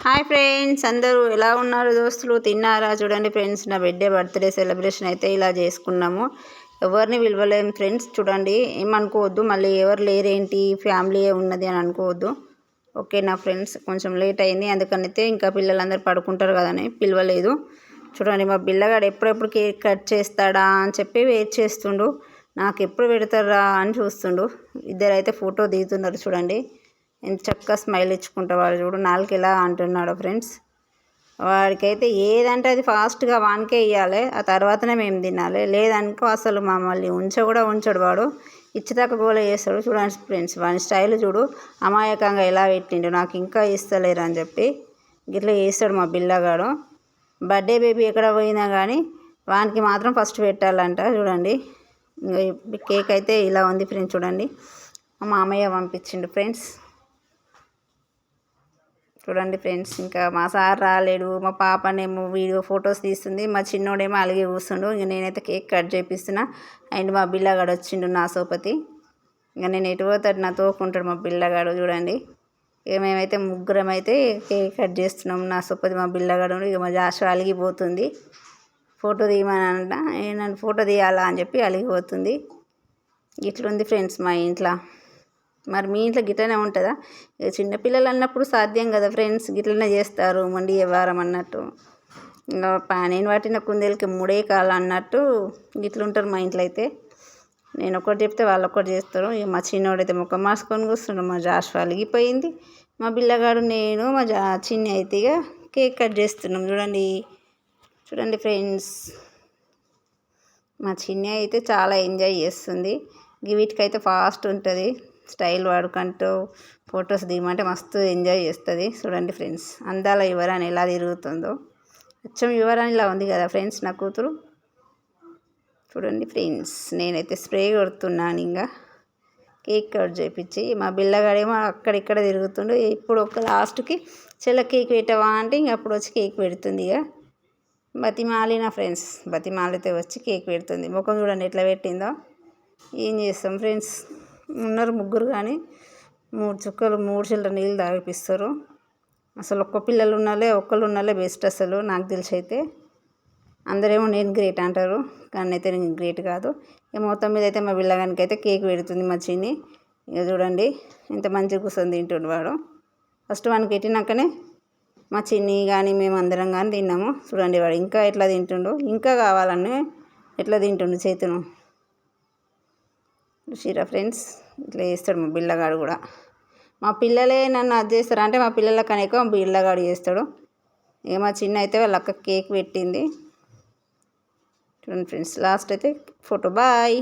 Hi friends అందరూ ఎలా ఉన్నారు దోస్తులు? తిన్నారా? చూడండి ఫ్రెండ్స్ నా బర్త్డే బర్త్డే సెలబ్రేషన్ అయితే ఇలా చేసుకున్నాము. ఎవరిని విలువలేము ఫ్రెండ్స్ చూడండి. ఏమనుకోవద్దు మళ్ళీ ఎవరు లేరేంటి? ఫ్యామిలీ ఉన్నది అని అనుకోవద్దు. ఓకే నా ఫ్రెండ్స్ కొంచెం లేట్ అయింది. అందుకనైతే ఇంకా పిల్లలందరూ పడుకుంటారు కదని పిలవలేదు. చూడండి మా పిల్లగాడు ఎప్పుడెప్పుడు కేక్ కట్ చేస్తాడా అని చెప్పి వెయిట్ చేస్తుండు. నాకు ఎప్పుడు పెడతారా అని చూస్తుండు. ఇద్దరైతే ఫోటో దిగుతున్నారు చూడండి. ఎంత చక్కగా స్మైల్ ఇచ్చుకుంటా వాడు చూడు. నాలుగు ఎలా అంటున్నాడు ఫ్రెండ్స్. వాడికైతే ఏదంటే అది ఫాస్ట్గా వానికే ఇవ్వాలి ఆ తర్వాతనే మేము తినాలి. లేదనుకో అసలు మమ్మల్ని ఉంచ కూడా ఉంచడు వాడు. ఇచ్చేదాకా గోల చేస్తాడు. చూడండి ఫ్రెండ్స్ వాని స్టైల్ చూడు. అమాయకంగా ఎలా పెట్టిండు. నాకు ఇంకా ఇస్తలేరు అని చెప్పి గిట్లా చేస్తాడు మా బిల్లగాడు. బర్త్డే బేబీ ఎక్కడ పోయినా కానీ వానికి మాత్రం ఫస్ట్ పెట్టాలంట. చూడండి. కేక్ అయితే ఇలా ఉంది ఫ్రెండ్స్ చూడండి. మా మామయ్య పంపించిండు ఫ్రెండ్స్. చూడండి ఫ్రెండ్స్ ఇంకా మా సార్ రాలేడు మా పాపనేమో వీడియో ఫొటోస్ తీస్తుంది మా చిన్నోడేమో అలాగే కూర్చుండు ఇంక నేనైతే కేక్ కట్ చేపిస్తున్నా అండ్ మా బిల్లగాడు వచ్చిండు నా సోపతి. ఇంకా నేను ఎటు పోతాడు నా తోకుంటాడు మా బిల్లగాడు చూడండి. ఇక మేమైతే ముగ్గురం అయితే కేక్ కట్ చేస్తున్నాం నా సోపతి మా బిల్లగాడు ఇక మా జాషు అలిగిపోతుంది. ఫోటో తీయమనంట నన్ను ఫోటో తీయాలా అని చెప్పి అలిగిపోతుంది. ఇట్లుంది ఫ్రెండ్స్ మా ఇంట్లో. మరి మీ ఇంట్లో గిట్లనే ఉంటుందా? ఇక చిన్నపిల్లలు అన్నప్పుడు సాధ్యం కదా ఫ్రెండ్స్ గిట్లనే చేస్తారు మండి వారం అన్నట్టు. ఇంకా నేను వాటిన కుందేలకి మూడే కాలు అన్నట్టు గిట్లుంటారు మా ఇంట్లో అయితే. నేను ఒకటి చెప్తే వాళ్ళు ఒకటి చేస్తారు. ఇక మా చిన్నోడైతే ముఖం మార్చుకొని కూర్చున్నాడు మా జాష్ అలిగిపోయింది మా పిల్లగాడు నేను మా జా చిన్న అయితే ఇక కేక్ కట్ చేస్తున్నాం. చూడండి చూడండి ఫ్రెండ్స్. మా చిన్న అయితే చాలా ఎంజాయ్ చేస్తుంది. వీటికైతే ఫాస్ట్ ఉంటుంది. స్టైల్ వాడుకుంటూ ఫొటోస్ దిగమంటే మస్తు ఎంజాయ్ చేస్తుంది. చూడండి ఫ్రెండ్స్ అందాల యువరాణి ఎలా తిరుగుతుందో. అచ్చం యువరాణిలా ఉంది కదా ఫ్రెండ్స్ నా కూతురు? చూడండి ఫ్రెండ్స్ నేనైతే స్ప్రే కొడుతున్నాను ఇంకా. కేక్ కట్ చేయించి మా బిల్లగాడేమో అక్కడిక్కడ తిరుగుతుండు. ఇప్పుడు ఒక లాస్ట్కి చెల్ల కేక్ పెట్టవా అంటే ఇంక అప్పుడు వచ్చి కేక్ పెడుతుంది ఇక. బతిమాలిన ఫ్రెండ్స్ బతిమాలితే వచ్చి కేక్ పెడుతుంది. ముఖం చూడండి ఎట్లా పెట్టిందో. ఏం చేస్తాం ఫ్రెండ్స్? ఉన్నారు ముగ్గురు కానీ మూడు చుక్కలు మూడు చిల్లర నీళ్ళు తాగిపిస్తారు. అసలు ఒక్క పిల్లలు ఉన్నాలే ఒక్కళ్ళు ఉన్నాలే బెస్ట్ అసలు నాకు తెలిసి అయితే. అందరేమో నేను గ్రేట్ అంటారు కానీ అయితే నేను గ్రేట్ కాదు. ఇక మొత్తం మీద అయితే మా పిల్లగానికి అయితే కేక్ పెడుతుంది మా చిన్ని. ఇక చూడండి ఇంత మంచిగా కూర్చొని తింటుండు వాడు. ఫస్ట్ వానికి పెట్టినాకనే మా చిన్ని కానీ మేము అందరం కానీ తిన్నాము. చూడండి వాడు ఇంకా ఎట్లా తింటుండు ఇంకా కావాలని ఎట్లా తింటుండు చేతును చూసిరా ఫ్రెండ్స్? ఇట్లా చేస్తాడు మా పిల్లగాడు కూడా. మా పిల్లలే నన్ను అది చేస్తారు. అంటే మా పిల్లల కన్నా ఎక్కువ మా పిల్లగాడు చేస్తాడు. ఇక మా చిన్న అయితే వాళ్ళ అక్క కేక్ పెట్టింది. చూడండి ఫ్రెండ్స్ లాస్ట్ అయితే ఫోటో. బాయ్.